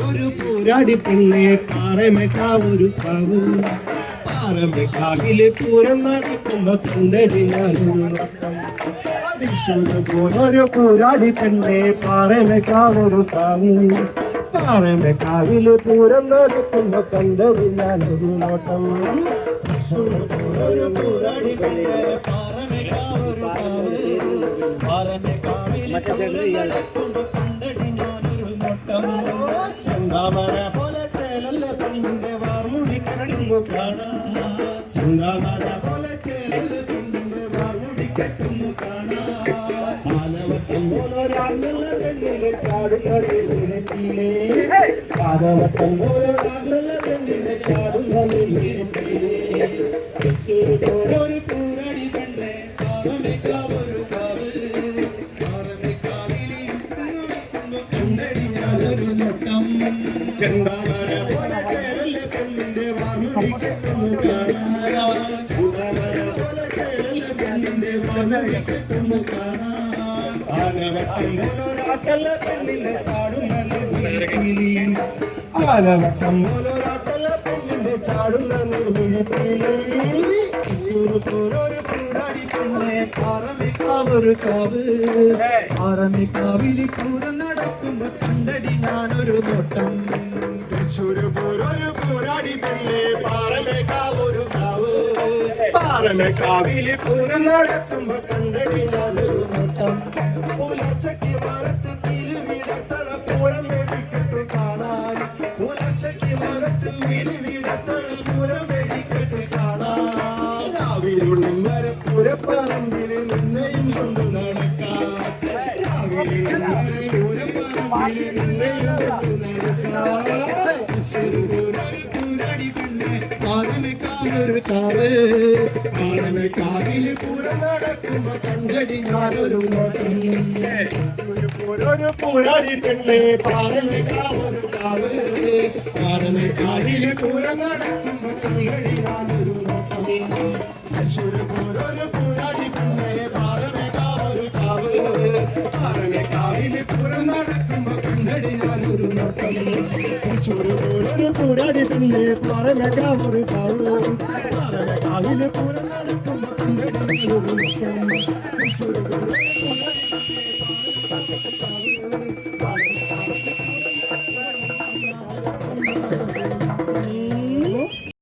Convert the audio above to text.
ഒരു പൂരാടി പെണ്ണെ പാറമേക്കാവൊരു കാവ് പാറമേക്കാവിലെ പൂരം നടക്കുമ്പോ കണ്ടടി ഞാനൊരു പൂരാടി പെണ്ണെ പാറമേക്കാവൊരു കാവ് പാറമേക്കാവിലെ പൂരം നടക്കുമ്പോ കണ്ടടി ഞാനൊരു നോട്ടം പോലൊരു പൂരാടി പെണ്ണെ പാറമേക്കാവൊരു കാവ് പാറമേക്കാവിലെ പൂരം നടക്കുമ്പോ കണ്ടടി ഞാനൊരു നോട്ടം ചന്താമര പോലെ ചേലല്ല പെണ്ണിന്റെ വാർമുടി കെട്ടുമ്പോ കാണാം. ചന്താമര പോലെ ചേലല്ല പെണ്ണിന്റെ വാർമുടി കെട്ടുമ്പോ കാണാം. ആലവട്ടം പോലൊരാളുള്ള പെണ്ണിന്റെ ചാടുന്ന നീലത്തിലേ ആലവട്ടം പോലൊരാളുള്ള പെണ്ണിന്റെ നീലത്തിലേ തൃശ്ശൂർ പോലൊരു പൂരടി പെണ്ണെ പാറമേക്കാവൊരു കാവ്. പാറമേക്കാവിലെ കണ്ടടി നോട്ടം ചെണ്ടാമര പോലെ ചേരല്ലേ പെണ്ണിന്റെ വാർമുടി കെട്ടുന്നു പോലെ ചേരല്ലേ പെണ്ണിന്റെ വാർമുടി കെട്ടുന്നു കാണാ. ആനവട്ടം പോലൊരാട്ടല്ല പെണ്ണിന്റെ ചാടുന്ന പെണ്ണിന്റെ ചാടുന്ന ഒരു കാവ്. പാറമേക്കാവിലി പൂരം നടക്കുമ്പോ കണ്ടടി ഞാനൊരു നോട്ടം. തൃശ്ശൂര് പോരൊരു പോരാടി പെണ്ണെ. പാറമേക്കാവൊരു കാവ്. പാറമേക്കാവിലി പൂരം നടക്കുമ്പോ കണ്ടടി ഞാനൊരു നോട്ടം. പുലർച്ചയ്ക്ക് മരത്തിൽ വിരിവിടത്തണം വിടർത്തണ പൂരം വെടിക്കെട്ടു കാണാൻ രാവിലുള്ളിൽ മരപ്പുരപ്പറമ്പിൽ നിന്നെയും കൊണ്ട് നടക്കാം. രാവിലുള്ളിൽ മരപ്പുരപ്പറമ്പിൽ നിന്നെയും കൊണ്ട് നടക്കാം. തൃശ്ശൂരൊരു പൂരാടി പെണ്ണെ പാറമേക്കാവൊരു കാവ് പാറമേക്കാവിൽ പൂരം നടക്കുമ്പോ കണ്ടടി ഞാനൊരു പൂരാടി പെണ്ണെ പാറമേക്കാവൊരു കാവ് പാറമേക്കാവിൽ പൂരം നടക്കുമ്പോ കണ്ടടി ഞാനൊരു നോട്ടം തൃശ്ശൂര് പോലൊരു പൂരാടി പെണ്ണെ പാറമേക്കാവൊരു കാവ് പാറമേക്കാവിൽ പൂരം നടക്കുമ്പോ കണ്ടടി ഞാനൊരു നോട്ടം തൃശ്ശൂര് പോലൊരു പൂരാടി പെണ്ണെ പാറമേക്കാവൊരു കാവ് പാറമേക്കാവിൽ പൂരം നടക്കുമ്പോ കണ്ടടി ഞാനൊരു നോട്ടം തൃശ്ശൂര് പോലൊരു പൂരാടി കാവ്